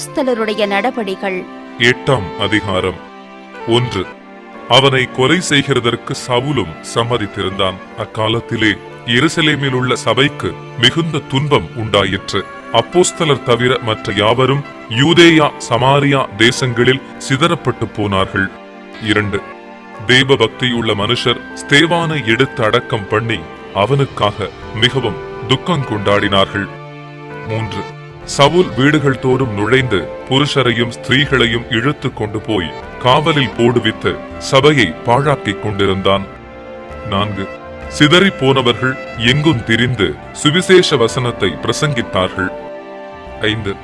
அப்போஸ்தலருடைய நடபடிகள். எட்டாம் அதிகாரம். ஒன்று. அவனை கொலை செய்கிறதற்கு சவுலும் சம்மதித்திருந்தான். அக்காலத்திலே எருசலேமில் உள்ள சபைக்கு மிகுந்த துன்பம் உண்டாயிற்று. அப்போஸ்தலர் தவிர மற்ற யாவரும் யூதேயா சமாரியா தேசங்களில் சிதறப்பட்டு போனார்கள். இரண்டு. தேவ பக்தியுள்ள மனுஷர் ஸ்தேவானை எடுத்து அடக்கம் பண்ணி அவனுக்காக மிகவும் துக்கம் கொண்டாடினார்கள் மூன்று. சவுல் வீடுகள் தோறும் நுழைந்து புருஷரையும் ஸ்திரீகளையும் இழுத்து கொண்டு போய் காவலில் போடுவித்து சபையை பாழாக்கிக் கொண்டிருந்தான். நான்கு. சிதறி போனவர்கள் எங்கும் திரிந்து சுவிசேஷ வசனத்தை பிரசங்கித்தார்கள். ஐந்து.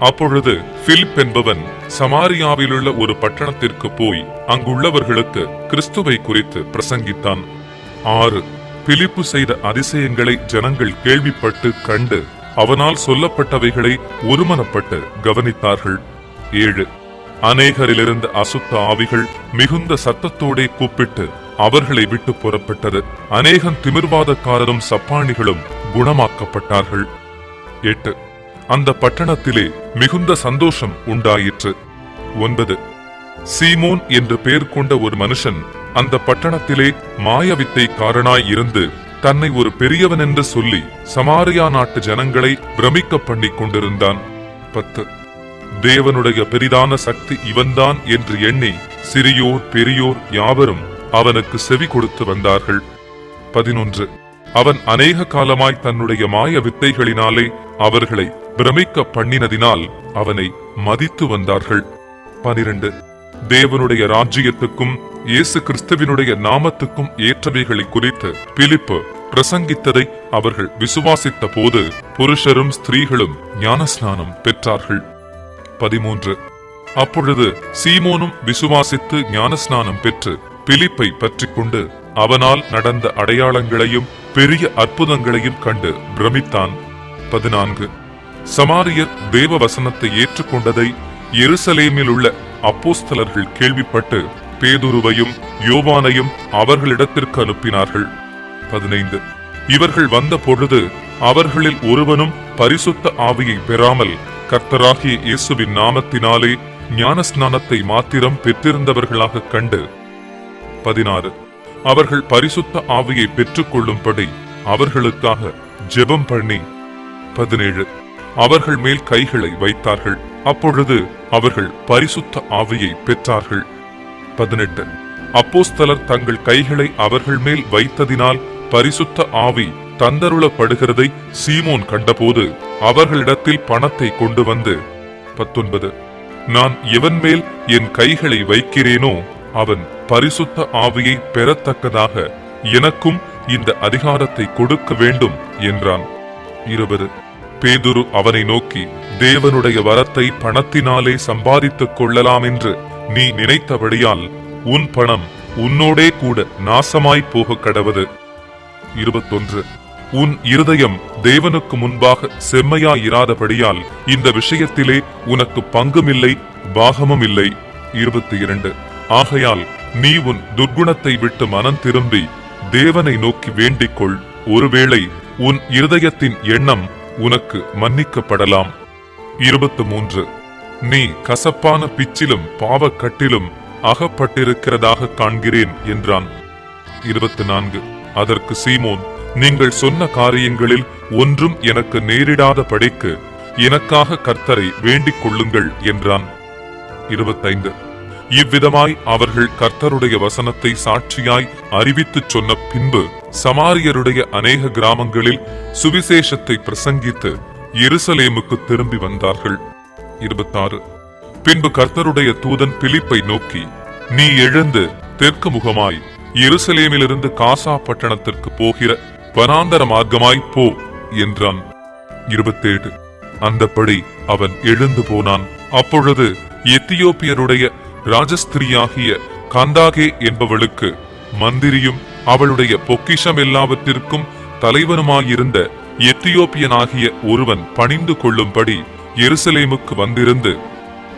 அப்பொழுது பிலிப் என்பவன் சமாரியாவிலுள்ள ஒரு பட்டணத்திற்கு போய் அங்குள்ளவர்களுக்கு கிறிஸ்துவை குறித்து பிரசங்கித்தான். ஆறு. பிலிப்பு செய்த அதிசயங்களை ஜனங்கள் கேள்விப்பட்டு கண்டு அவனால் சொல்லப்பட்டவைகளை ஒருமனப்பட்டு கவனித்தார்கள். ஏழு. அநேகரிலிருந்த அசுத்த ஆவிகள் மிகுந்த சத்தத்தோடே கூப்பிட்டு அவர்களை விட்டு புறப்பட்டது. அநேகம் திமிர்வாதக்காரரும் சப்பாணிகளும் குணமாக்கப்பட்டார்கள். எட்டு. அந்த பட்டணத்திலே மிகுந்த சந்தோஷம் உண்டாயிற்று. ஒன்பது. சீமோன் என்று பெயர் கொண்ட ஒரு மனுஷன் அந்த பட்டணத்திலே மாயவித்தை காரனாய் இருந்து தன்னை ஒரு பெரியவன் என்று சொல்லி சமாரியா நாட்டு ஜனங்களை பிரமிக்க பண்ணி கொண்டிருந்தான். பத்து. தேவனுடைய பெரிதான சக்தி இவன்தான் என்று எண்ணி சிறியோர் பெரியோர் யாவரும் அவனுக்கு செவி கொடுத்து வந்தார்கள். பதினொன்று. அவன் அநேக காலமாய் தன்னுடைய மாய வித்தைகளினாலே அவர்களை பிரமிக்க பண்ணினதினால் அவனை மதித்து வந்தார்கள். பனிரெண்டு. தேவனுடைய ராஜ்யத்துக்கும் இயேசு கிறிஸ்துவினுடைய நாமத்துக்கும் ஏற்றவைகளை குறித்து பிலிப்பு பிரசங்கித்ததை அவர்கள் விசுவாசித்த போது புருஷரும் ஸ்திரீகளும் ஞானஸ்நானம் பெற்றார்கள். பதிமூன்று. அப்பொழுது சீமோனும் விசுவாசித்து ஞானஸ்நானம் பெற்று பிலிப்பை பற்றி கொண்டு அவனால் நடந்த அடையாளங்களையும் பெரிய அற்புதங்களையும் கண்டு பிரமித்தான். பதினான்கு. சமாரியர் தேவ வசனத்தை ஏற்றுக்கொண்டதை எருசலேமில் உள்ள அப்போஸ்தலர்கள் கேள்விப்பட்டு பேதுருவையும் யோவானையும் அவர்களிடத்திற்கு அனுப்பினார்கள். பதினைந்து. இவர்கள் வந்த பொழுது அவர்களில் ஒருவனும் பரிசுத்த ஆவியை பெறாமல் கர்த்தராகிய இயேசுவின் நாமத்தினாலே ஞானஸ்நானத்தை மாத்திரம் பெற்றிருந்தவர்களாக கண்டு. பதினாறு. அவர்கள் பரிசுத்த ஆவியை பெற்றுக்கொள்ளும்படி அவர்களுக்காக ஜெபம் பண்ணி. பதினேழு. அவர்கள் மேல் கைகளை வைத்தார்கள். அப்பொழுது அவர்கள் பரிசுத்த ஆவியை பெற்றார்கள். பதினெட்டு. அப்போஸ்தலர் தங்கள் கைகளை அவர்கள் மேல் வைத்ததினால் பரிசுத்த ஆவி தந்தருளப்படுகிறதை சீமோன் கண்டபோது அவர்களிடத்தில் பணத்தை கொண்டு வந்து பத்தொன்பது நான் எவன் மேல் என் கைகளை வைக்கிறேனோ அவன் பரிசுத்த ஆவியை பெறத்தக்கதாக எனக்கும் இந்த அதிகாரத்தை கொடுக்க வேண்டும் என்றான். இருபது பேதுரு அவனை நோக்கி தேவனுடைய வரத்தை பணத்தினாலே சம்பாதித்துக் கொள்ளலாம் என்று நீ நினைத்தபடியால் உன் பணம் உன்னோடே கூட நாசமாய் போக கடவது. இருபத்தொன்று. உன் இருதயம் தேவனுக்கு முன்பாக செம்மையாயிராதபடியால் இந்த விஷயத்திலே உனக்கு பங்குமில்லை பாகமும் இல்லை இருபத்தி இரண்டு ஆகையால் நீ உன் துர்குணத்தை விட்டு மனம் திரும்பி தேவனை நோக்கி வேண்டிக்கொள். ஒருவேளை உன் இருதயத்தின் எண்ணம் உனக்கு மன்னிக்கப்படலாம். இருபத்து மூன்று. நீ கசப்பான பிச்சிலும் பாவக்கட்டிலும் அகப்பட்டிருக்கிறதாக காண்கிறேன் என்றான். இருபத்தி நான்கு அதற்கு சீமோன் நீங்கள் சொன்ன காரியங்களில் ஒன்றும் எனக்கு நேரிடாத படிக்கு எனக்காக கர்த்தரை வேண்டிக் கொள்ளுங்கள் என்றான். இருபத்தைந்து. இவ்விதமாய் அவர்கள் கர்த்தருடைய வசனத்தை சாட்சியாய் அறிவித்துச் சொன்ன பின்பு சமாரியருடைய அநேக கிராமங்களில் சுவிசேஷத்தை பிரசங்கித்து எருசலேமுக்கு திரும்பி வந்தார்கள். இருபத்தாறு. பின்பு கர்த்தருடைய தூதன் பிலிப்பை நோக்கி நீ எழுந்து தெற்கு முகமாய் எருசலேமிலிருந்து காசா பட்டணத்திற்கு போகிற வனாந்தர மார்க்கமாய் போ என்றான். இருபத்தேழு. அந்தப்படி அவன் எழுந்து போனான். அப்பொழுது எத்தியோப்பியருடைய ராஜஸ்திரியாகிய கந்தாகே என்பவளுக்கு மந்திரியும் அவளுடைய பொக்கிஷம் எல்லாவற்றிற்கும் தலைவனுமாயிருந்த எத்தியோப்பியனாகிய ஒருவன் பணிந்து கொள்ளும்படி எருசலேமுக்கு வந்திருந்து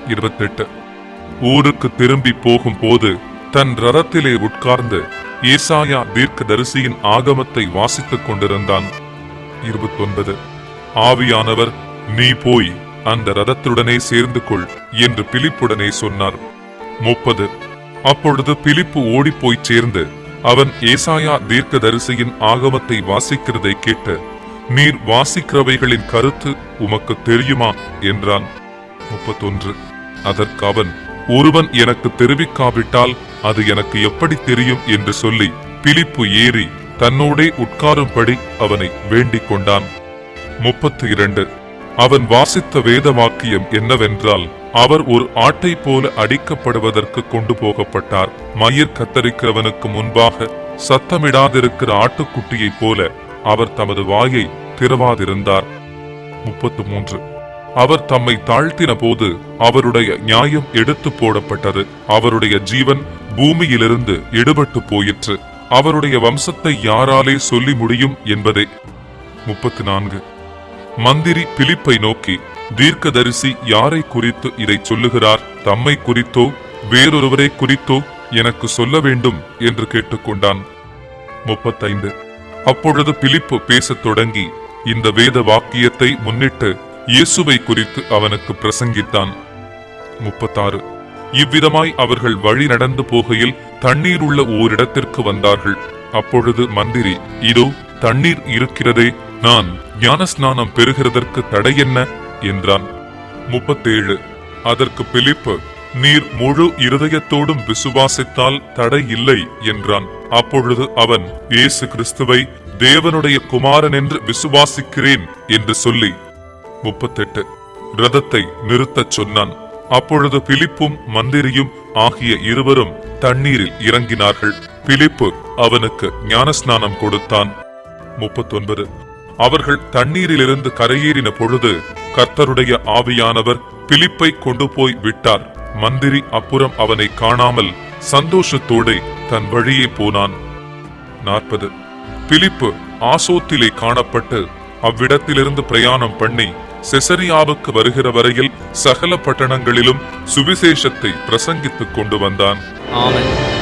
இருபத்தெட்டு. ஊருக்கு திரும்பி போகும்போது தன் ரதத்திலே உட்கார்ந்து ஏசாயா தீர்க்கதரிசியின் ஆகமத்தை வாசித்துக் கொண்டிருந்தான். இருபத்தொன்பது. ஆவியானவர் நீ போய் அந்த ரதத்துடனே சேர்ந்து கொள் என்று பிலிப்புடனே சொன்னார். முப்பது. அப்பொழுது பிலிப்பு ஓடிப்போய் சேர்ந்து அவன் ஏசாயா தீர்க்கதரிசியின் ஆகமத்தை வாசிக்கிறதை கேட்டு நீர் வாசிக்கிறவைகளின் கருத்து உமக்கு தெரியுமா? என்றான். முப்பத்தொன்று. அதற்கு அவன் ஒருவன் எனக்கு தெரிவிக்காவிட்டால் அது எனக்கு எப்படி தெரியும்? என்று சொல்லி பிலிப்பு ஏறி தன்னோடே உட்காரும்படி அவனை வேண்டிக் கொண்டான். முப்பத்தி இரண்டு அவன் வாசித்த வேத வாக்கியம் என்னவென்றால் அவர் ஒரு ஆட்டை போல அடிக்கப்படுவதற்கு கொண்டு போகப்பட்டார். மயிர் கத்தரிக்கிறவனுக்கு முன்பாக சத்தமிடாதிருக்கிற ஆட்டுக்குட்டியைப் போல அவர் தமது வாயை திறவாதிருந்தார். முப்பத்து மூன்று. அவர் தம்மை தாழ்த்தின போது அவருடைய நியாயம் எடுத்து போடப்பட்டது. அவருடைய ஜீவன் பூமியிலிருந்து எடுபட்டு போயிற்று. அவருடைய வம்சத்தை யாராலே சொல்லி முடியும் என்பதே. முப்பத்து நான்கு. மந்திரி பிலிப்பை நோக்கி தீர்க்கதரிசி யாரை குறித்து இதை சொல்லுகிறார்? தம்மை குறித்தோ வேறொருவரை குறித்தோ எனக்கு சொல்ல வேண்டும்? என்று கேட்டுக்கொண்டான். முப்பத்தைந்து. அப்பொழுது பிலிப்பு பேசத் தொடங்கி இந்த வேத வாக்கியத்தை முன்னிட்டு இயேசுவை குறித்து அவனுக்கு பிரசங்கித்தான். முப்பத்தாறு. இவ்விதமாய் அவர்கள் வழி நடந்து போகையில் தண்ணீர் உள்ள ஓரிடத்திற்கு வந்தார்கள். அப்பொழுது மந்திரி இதோ தண்ணீர் இருக்கிறதே நான் ஞானஸ்நானம் பெறுகிறதற்கு தடை என்ன? என்றான். முப்பத்தேழு. அதற்கு பிலிப்பு நீர் முழு இருதயத்தோடும் விசுவாசித்தால் தடை இல்லை என்றான். அப்பொழுது அவன் இயேசு கிறிஸ்துவை தேவனுடைய குமாரன் என்று விசுவாசிக்கிறேன் என்று சொல்லி முப்பத்தெட்டு. ரதத்தை நிறுத்தச் சொன்னான். அப்பொழுது பிலிப்பும் மந்திரியும் ஆகிய இருவரும் தண்ணீரில் இறங்கினார்கள். பிலிப்பு அவனுக்கு ஞானஸ்நானம் கொடுத்தான். முப்பத்தொன்பது. அவர்கள் தண்ணீரிலிருந்து கரையேறின பொழுது கர்த்தருடைய ஆவியானவர் பிலிப்பை கொண்டு போய் விட்டார். மந்திரி அப்புறம் அவனை காணாமல் சந்தோஷத்தோடே தன் வழியே போனான். நாற்பது. பிலிப்பு ஆசோத்திலே காணப்பட்டு அவ்விடத்திலிருந்து பிரயாணம் பண்ணி செசரியாவுக்கு வருகிற வரையில் சகல பட்டணங்களிலும் சுவிசேஷத்தை பிரசங்கித்துக் கொண்டு வந்தான். ஆமென்.